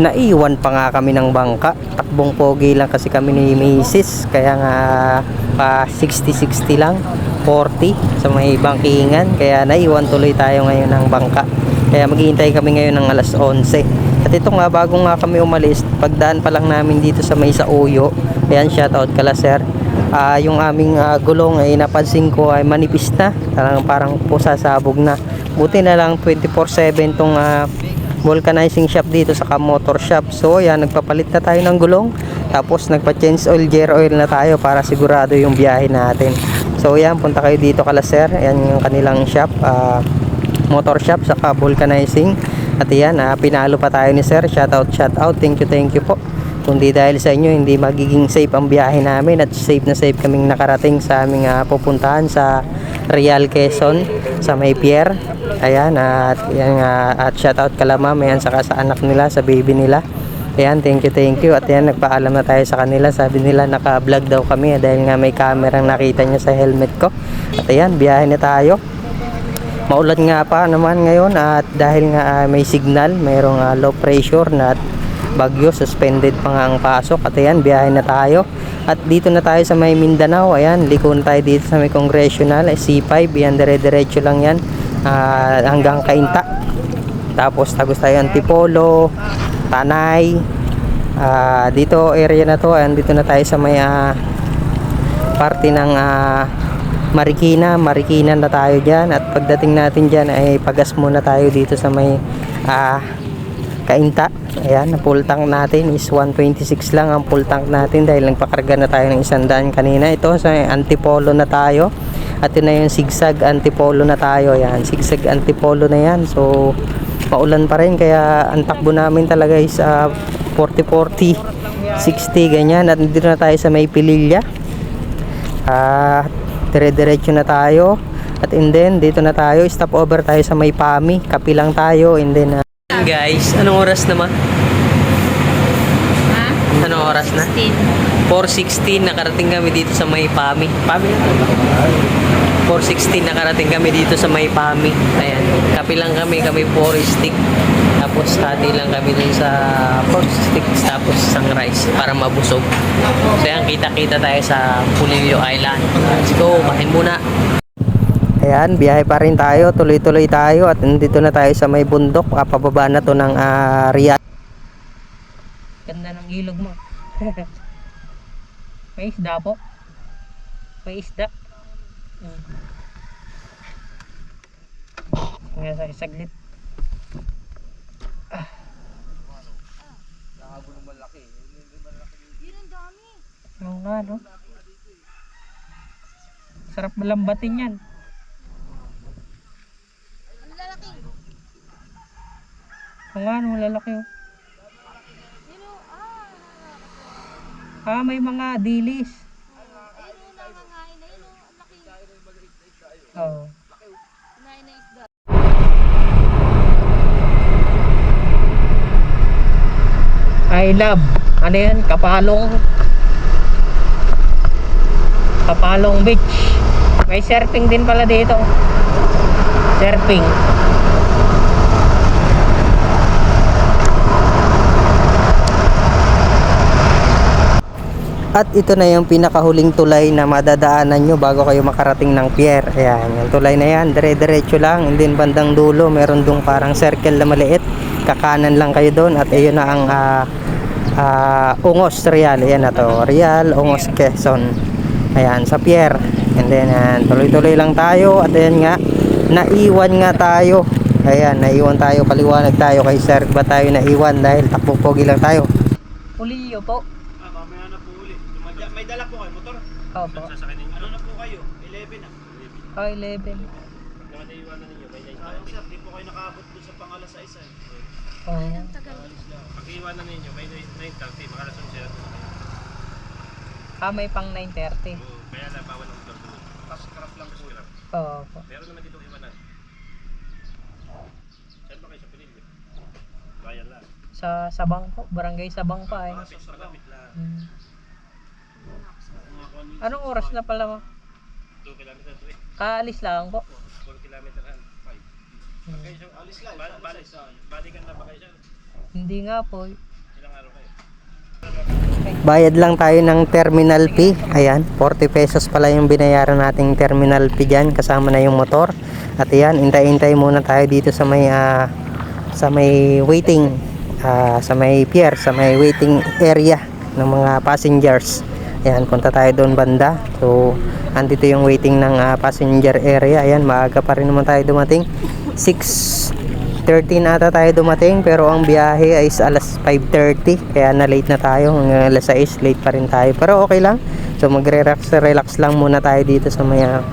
naiwan pa nga kami ng bangka. Takbong pogi lang kasi kami ni Mrs. Kaya nga pa 60-60 lang. 40 sa may bangkingan. Kaya naiwan tuloy tayo ngayon ng bangka. Kaya maghihintay kami ngayon ng alas 11. At ito nga, bago nga kami umalis, pagdaan pa lang namin dito sa may sa Uyo. Ayan, shoutout kala sir. Ah, yung aming ah, gulong ay napansin ko ay manipis na. Parang, parang po sasabog na. Buti na lang 24-7 tong ah, vulcanizing shop dito sa motor shop. So, ayan, nagpapalit na tayo ng gulong. Tapos, nagpa-change oil, gear oil na tayo para sigurado yung biyahe natin. So, ayan, punta kayo dito kala sir. Ayan yung kanilang shop. ah, motor shop saka vulcanizing at yan ah, pinalo pa tayo ni sir shout out shout out thank you thank you po kundi dahil sa inyo hindi magiging safe ang biyahe namin at safe na safe kaming nakarating sa aming ah, pupuntahan sa Real Quezon sa may pier ayan at yan nga at shout out kala ma'am ayan saka sa anak nila sa baby nila Ayan, thank you, thank you. At yan, nagpaalam na tayo sa kanila. Sabi nila, naka-vlog daw kami eh, dahil nga may camera nakita niya sa helmet ko. At ayan, biyahe na tayo. Maulan nga pa naman ngayon at dahil nga ah, may signal, mayroong ah, low pressure na bagyo, suspended pa nga ang pasok. At ayan, biyahe na tayo. At dito na tayo sa may Mindanao. Ayan, liko tayo dito sa may Congressional, eh, C5. Ayan, dire-diretso lang yan ah, hanggang Kainta. Tapos tagos tayo Antipolo, Tanay. Ah, dito area na to, ayan, dito na tayo sa may ah, parte ng ah, Marikina, Marikina na tayo dyan at pagdating natin dyan ay pagas muna tayo dito sa may ah, Kainta. Ayan, na full tank natin is 126 lang ang full tank natin dahil nagpakarga na tayo ng isang daan kanina. Ito sa Antipolo na tayo. At yun na yung zigzag Antipolo na tayo. Ayan, zigzag Antipolo na yan. So, maulan pa rin kaya ang takbo namin talaga is ah, 40-40, 60 ganyan. At dito na tayo sa may Pililya. Ah, dire-diretso na tayo. At and then, dito na tayo. Stop over tayo sa may Pami. Kapi lang tayo. And then, guys, anong oras naman? Ha? Anong oras na? 16. 4.16 nakarating kami dito sa may Pami. Pami na to. 4.16 nakarating kami dito sa may Pami. Ayan. Kapi lang kami. Kami 4 stick. Tapos hati lang kami dun sa 4 sticks. Tapos isang rice para mabusog. So yan, kita-kita tayo sa Pulilio Island. Let's go. Bahin muna. Ayan, biyahe pa rin tayo. Tuloy-tuloy tayo. At nandito na tayo sa may bundok. Ah, pababa na to ng ah, Riyadh. Ganda ng ilog mo. May isda po. May isda. Hmm. Nga sa saglit. Ah. Oo nga, no? Sarap malambatin yan. No? Lalaki, oh. Ah, may mga dilis. Oo. I love. Ano yan? Kapalong. Kapalong Beach. May surfing din pala dito. Surfing. At ito na yung pinakahuling tulay na madadaanan nyo bago kayo makarating ng pier. Ayan, yung tulay na yan, dire-diretso lang. And then bandang dulo, meron dong parang circle na maliit. Kakanan lang kayo doon at ayun na ang ah, ah, Ungos Real. Ayan na to, Real Ungos Quezon. Ayan, sa pier. And then, ayan, tuloy-tuloy lang tayo. At ayan nga, naiwan nga tayo. Ayan, naiwan tayo, paliwanag tayo kay sir. Ba tayo naiwan dahil takbo pogi lang tayo. Puliyo po. Ah, mamaya na po uli. May, may dala po kayo, motor? Opo. Sasakay ninyo. Ano na po kayo? 11 ah. 11. Oh, 11. Kaya naiwanan ninyo, may night Sayang sir, di po kayo nakaabot dun sa pangalas sa isa. eh. Oh. Pag iwanan ninyo, may 9.30, makalason sila. Ah, may pang 9.30. Oo, Kaya na bawal ang motor doon. Pas scrap lang po. Scrap. Opo. Meron naman dito iwanan. Saan ba kayo sa Pililyo? Bayan lang. Sa Sabang po, barangay Sabang pa eh. Malapit, malapit lang. Hmm. Anong oras na pala mo? 2 kilometer to eh. Kaalis lang po. 4 kilometer and 5. Hmm. Kayo sa alis lang. Ba- balik, balikan na ba kayo sa? Hindi nga po. Ilang araw kayo? Bayad lang tayo ng terminal fee. Ayan, 40 pesos pala yung binayaran nating terminal fee dyan. Kasama na yung motor. At ayan, intay-intay muna tayo dito sa may ah, sa may waiting ah, sa may pier, sa may waiting area ng mga passengers. Ayan, punta tayo doon banda. So, andito yung waiting ng ah, passenger area. Ayan, maaga pa rin naman tayo dumating. 6.30 na ata tayo dumating pero ang biyahe ay alas 5.30 kaya na late na tayo hanggang alas 6 late pa rin tayo pero okay lang so magre-relax relax lang muna tayo dito sa may ah,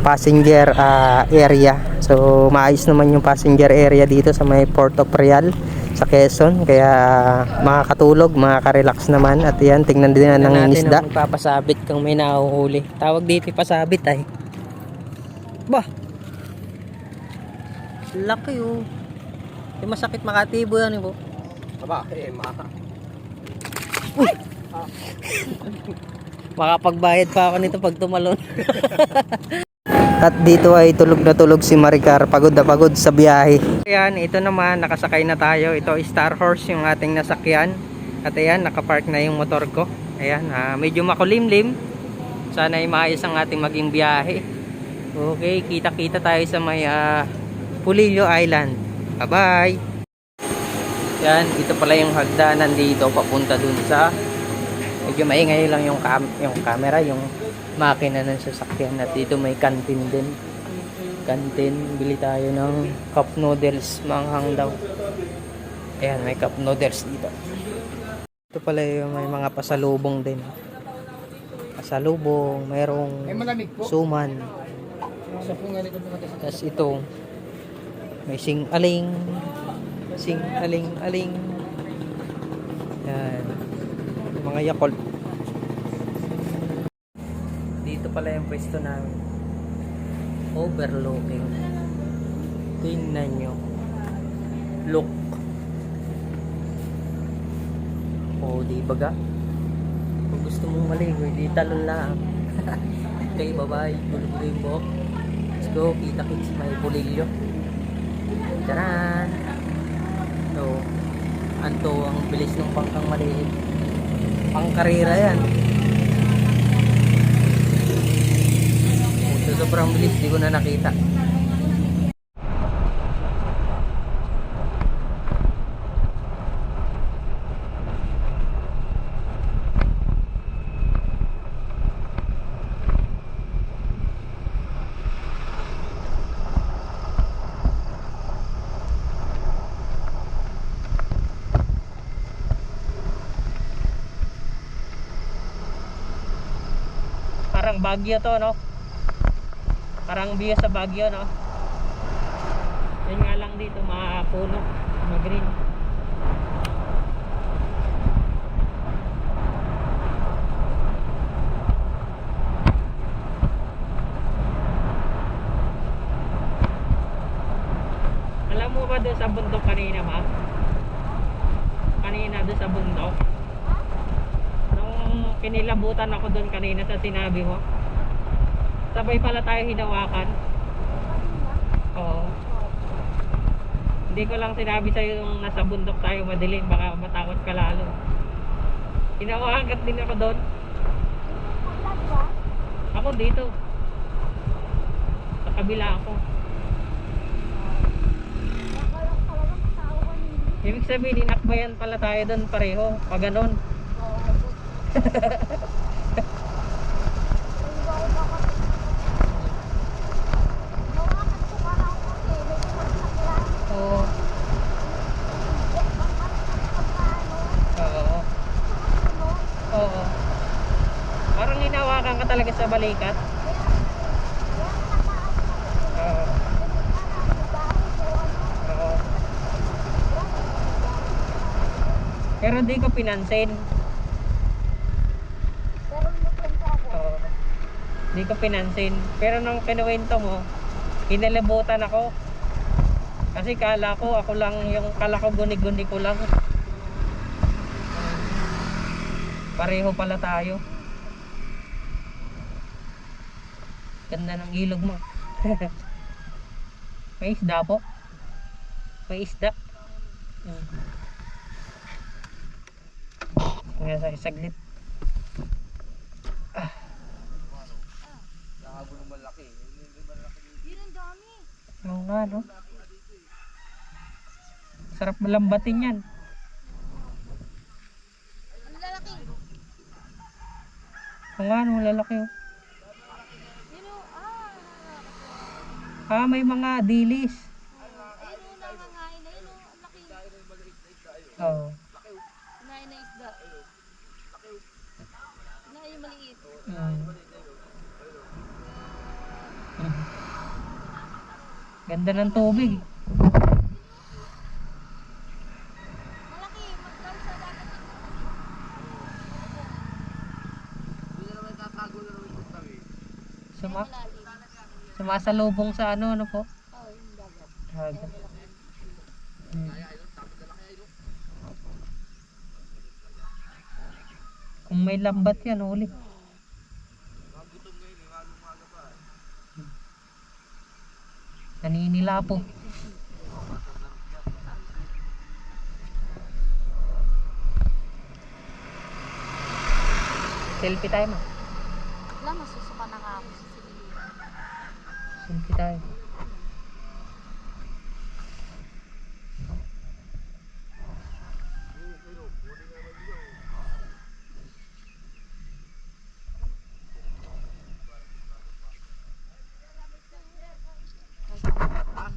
passenger ah, area so maayos naman yung passenger area dito sa may Port of Real sa Quezon. Kaya makakatulog makaka-relax naman. At yan tingnan din na ng isda. magpapasabit kung may nahuhuli. Tawag dito pasabit ay. Bah laki oh. Di masakit makatibo yan eh po Aba, eh, ma. makapagbayad pa ako nito pag tumalon At dito ay tulog na tulog si Maricar, pagod na pagod sa biyahe. Ayan, ito naman, nakasakay na tayo. Ito Star Horse yung ating nasakyan. At ayan, nakapark na yung motor ko. Ayan, ah, medyo makulimlim. Sana ay maayos ang ating maging biyahe. Okay, kita-kita tayo sa may ah, Pulillo Island. Bye-bye! Yan, ito pala yung hagdanan dito papunta dun sa medyo maingay lang yung cam yung camera, yung makina ng sasakyan at dito may canteen din. Canteen, bili tayo ng cup noodles, manghang daw. Ayan, may cup noodles dito. Ito pala yung may mga pasalubong din. Pasalubong, mayroong suman. Tapos ito, may sing-aling, sing-aling-aling. Yan. Mga Yakult. Dito pala yung pwesto namin. Overlooking. Tingnan nyo. Look. O, di baga? Kung gusto mong maligo, di talon lang. okay, bye-bye. Gulo-gulo yung buhok. Let's go, kita kits may pulilyo. Taran! So, anto ang bilis ng pangkang maliit. Pangkarera yan. Sobrang bilis, di ko na nakita. Parang Baguio to, no? Parang view sa Baguio, no? Yan nga lang dito, mga puno, mga green. Alam mo ba doon sa bundok kanina, ma? Kanina doon sa bundok. Nung kinilabutan ako doon kanina sa sinabi mo. Sabay pala tayo hinawakan. Oo. Hindi ko lang sinabi sa'yo yung nasa bundok tayo madilim. Baka matakot ka lalo. Hinawakan din ako doon. Ako dito. Sa kabila ako. Ibig sabihin, inakbayan pala tayo doon pareho. Pag ganon. Oo. Oo. Oo. Parang hinawakan ka talaga sa balikat. Oo. Oo. Pero di ko pinansin. Oo. Di ko pinansin. Pero nung kinuwento mo, kinalibutan ako. Kasi kala ko, ako lang yung kala ko guni-guni ko lang. Pareho pala tayo. Ganda ng ilog mo. May isda po. May isda. Kaya sa saglit. Yun ang dami. Oo nga, no? Sarap malambatin yan. Ang lalaki. Oo nga, no? Lalaki, oh. Yun o, ah. Ah, may mga dilis. Ayun o, nangangain na. Oo. Isda. Kinain yung maliit. Mm. Ganda ng tubig. Malaki. Magkal sa dagat. Suma Malalim. Sumasalubong sa ano, ano po? Dagat. Dagat. Mm. Kung may lambat yan, huli. Naninila po. Selfie tayo ma. Wala, masusuka na nga ako. Selfie tayo.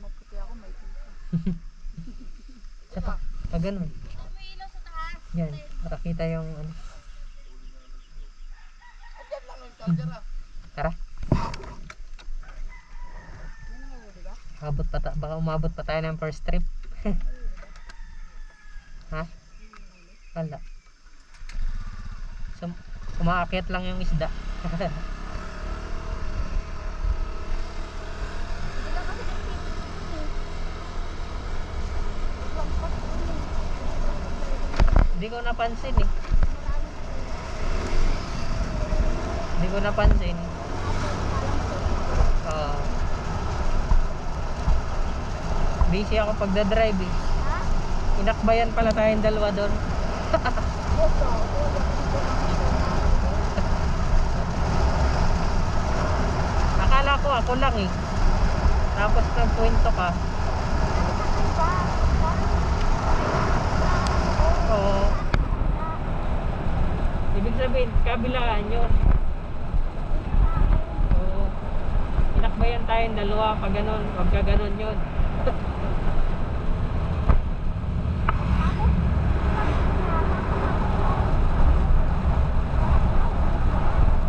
Maputi ako, may tita. Sa pa. Pag ganun. May ilaw sa taas. Yan. Nakakita yung ano. Tara. Baka umabot pa tayo ng first trip. ha? Wala. Sum umaakit lang yung isda. Hindi ko napansin eh. Hindi ko napansin. Oo. Busy ako pagdadrive eh. Inakbayan pala tayong dalawa doon. Akala ko ako lang eh. Tapos nagkwento ka. Oo. Ibig sabihin, kabilaan yun. Oo. Inakbayan tayong dalawa pag ganun, pagka ganun yun.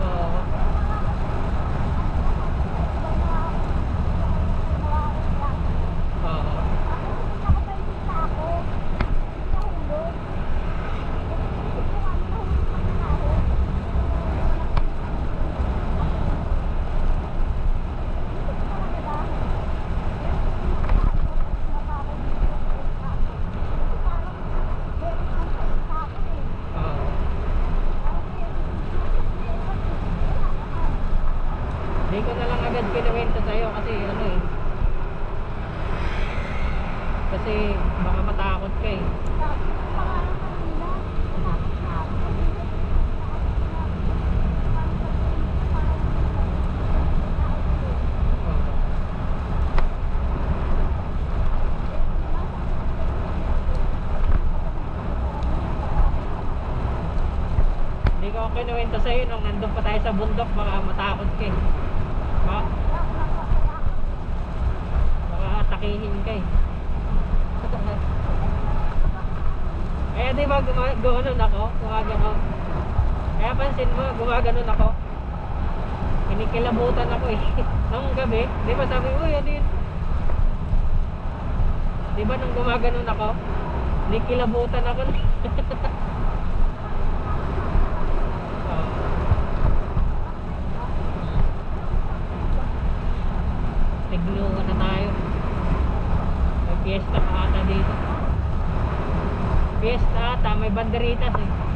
Oo. Oo. Oo. Hindi ko na lang agad kinuwento sa'yo kasi ano eh. Kasi baka matakot ka eh. Kinuwento sa'yo nung nandun pa tayo sa bundok baka matakot ka eh. Baka, baka atakihin ka eh. Kaya di ba guma- gumaganon ako? Gumaganon. Kaya pansin mo, gumaganon ako. Kinikilabutan ako eh. Nung gabi, di ba sabi mo, yan yun. Di ba nung gumaganon ako, kinikilabutan ako. Oo. Tigluhan na tayo. May fiesta pa ata dito. Fiesta ata, may banderitas eh.